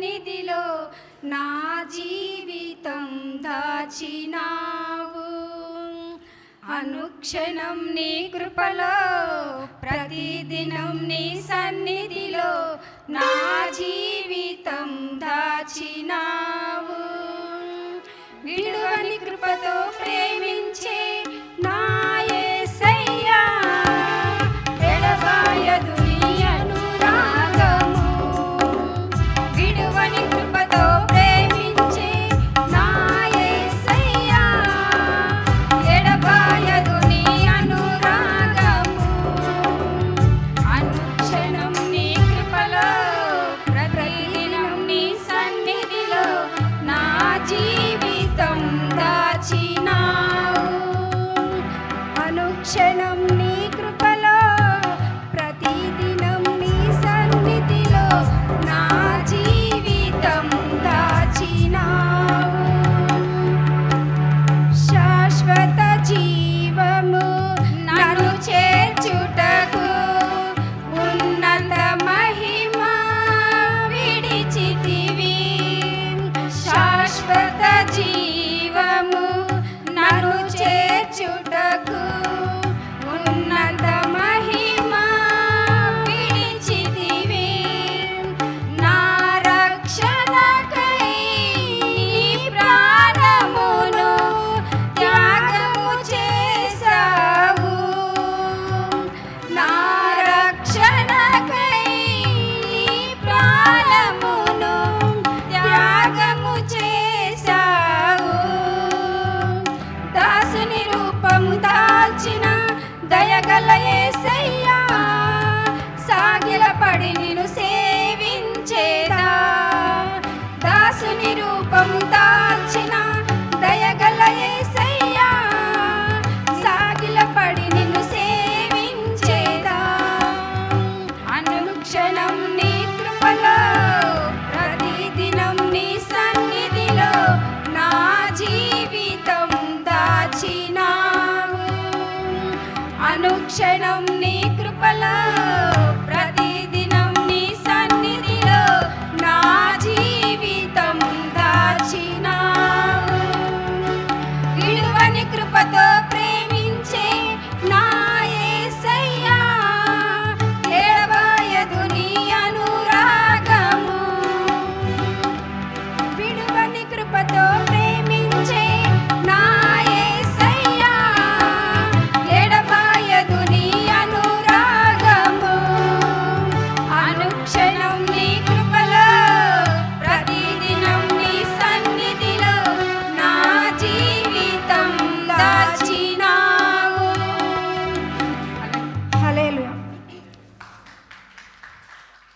సన్నిధిలో నా జీవితం దాచినావు. అనుక్షణం నీ కృపలో ప్రతిదినం నీ సన్నిధిలో నా జీవితం దాచినావు. విడువని కృపతో ध्रुवमु সেনম